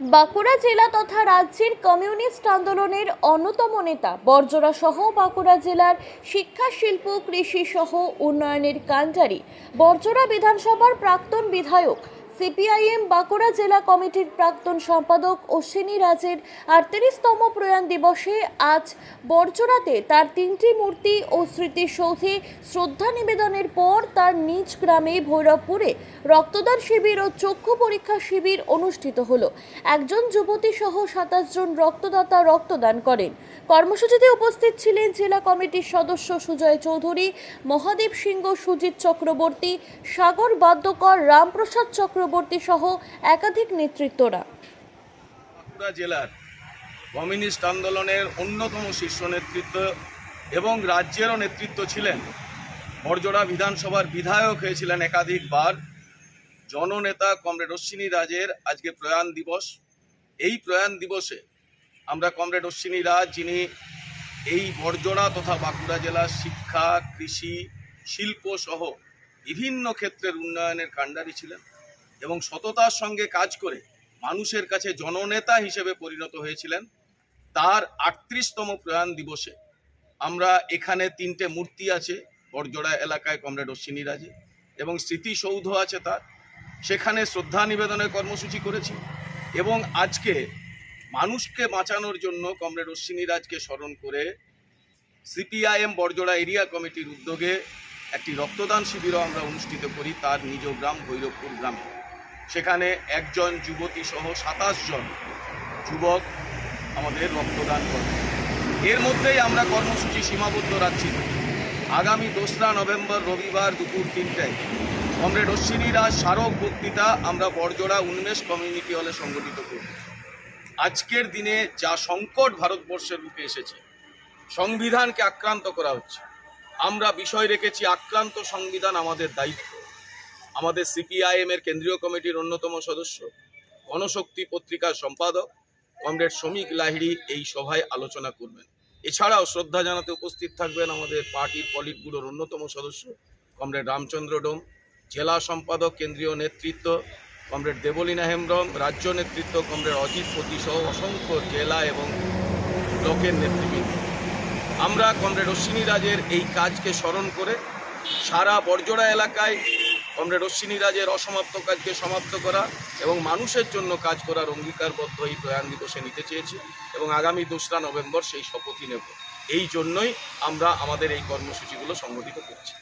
বাঁকুড়া জেলা তথা রাজ্যের কমিউনিস্ট আন্দোলনের অন্যতম নেতা বর্জরা সহ বাঁকুড়া জেলার শিক্ষা, শিল্প, কৃষি সহ উন্নয়নের কাঞ্জারি বর্জরা বিধানসভার প্রাক্তন বিধায়ক সিপিআইএম বাঁকুড়া জেলা কমিটির প্রাক্তন সম্পাদক অশ্বিনী রাজের আটত্রিশতম প্রয়াণ দিবসে আজ বর্জরাতে তার তিনটি মূর্তি ও স্মৃতিসৌধে শ্রদ্ধা নিবেদনের পর তার নিজ গ্রামে ভৈরবপুরে রক্তদান শিবির ও চক্ষু পরীক্ষা শিবির অনুষ্ঠিত হলো। একজন যুবতী সহ সাতাশ জন রক্তদাতা রক্তদান করেন। কর্মসূচিতে উপস্থিত ছিলেন জেলা কমিটির সদস্য সুজয় চৌধুরী, মহাদেব সিংহ, সুজিত চক্রবর্তী, সাগর বাদ্যকর, রামপ্রসাদ চক্রবর্তী সহ একাধিক নেতৃত্বরা। বাঁকুড়া জেলার কমিউনিস্ট আন্দোলনের অন্যতম শীর্ষ নেতৃত্ব এবং রাজ্যেরও নেতৃত্ব ছিলেন। বর্জরা বিধানসভার বিধায়ক হয়েছিলেন একাধিকবার। জননেতা কমরেড অশ্বিনী রাজের আজকে প্রয়াণ দিবস। এই প্রয়াণ দিবসে আমরা কমরেড অশ্বিনী রাজ, যিনি এই বর্জরা তথা বাঁকুড়া জেলার শিক্ষা, কৃষি, শিল্প সহ বিভিন্ন ক্ষেত্রের উন্নয়নের কাণ্ডারি ছিলেন। এবং সততার সঙ্গে কাজ করে মানুষের কাছে জননেতা হিসেবে পরিণত হয়েছিলেন। তার আটত্রিশতম প্রয়াণ দিবসে আমরা এখানে তিনটে মূর্তি আছে বরজোড়া এলাকায় কমরেড অশ্বিনী রাজে এবং স্মৃতিসৌধ আছে তার। সেখানে শ্রদ্ধা নিবেদনের কর্মসূচি করেছি এবং আজকে মানুষকে বাঁচানোর জন্য কমরেড অশ্বিনী রাজকে স্মরণ করে সিপিআইএম বরজোড়া এরিয়া কমিটির উদ্যোগে একটি রক্তদান শিবিরও আমরা অনুষ্ঠিত করি তার নিজ গ্রাম ভৈরবপুর গ্রামে। সেখানে একজন যুবতী সহ সাতাশ জন যুবক আমাদের রক্তদান করে। এর মধ্যেই আমরা কর্মসূচি সীমাবদ্ধ রাখছি। আগামী দোসরা নভেম্বর রবিবার দুপুর তিনটায়। কমরেড অশ্বিনী স্মারক বক্তৃতা আমরা বড়জোড়া উন্মেষ কমিউনিটি হলে সংগঠিত করব। আজকের দিনে যা সংকট ভারতবর্ষের রূপে এসেছে, সংবিধানকে আক্রান্ত করা হচ্ছে। আমরা বিষয় রেখেছি আক্রান্ত সংবিধান আমাদের দায়িত্ব। আমাদের সিপিআইএম এর কেন্দ্রীয় কমিটির অন্যতম সদস্য, গণশক্তি পত্রিকার সম্পাদক, কমরেড শ্রমিক লাহিড়ি এই সভায় আলোচনা করবেন। এছাড়াও শ্রদ্ধা জানাতে উপস্থিত থাকবেন আমাদের পার্টির পলিট ব্যুরোর অন্যতম সদস্য, কমরেড রামচন্দ্র ডোম, জেলা সম্পাদক, কেন্দ্রীয় নেতৃত্ব, কমরেড দেবলীনা হেমব্রম, রাজ্য নেতৃত্ব, কমরেড অজিত পতি সহ অসংখ্য জেলা এবং ব্লকের নেতৃবৃন্দ। আমরা কমরেড অশ্বিনী রাজের এই কাজকে স্মরণ করে সারা বর্জরা এলাকায় কমরেড অশ্বিনী রাজের অসমাপ্ত কাজকে সমাপ্ত করা এবং মানুষের জন্য কাজ করার অঙ্গীকারবদ্ধ এই প্রয়াণ দিবসে নিতে চেয়েছি এবং আগামী দোসরা নভেম্বর সেই শপথই নেব। এই জন্যই আমরা আমাদের এই কর্মসূচিগুলো সংগঠিত করছি।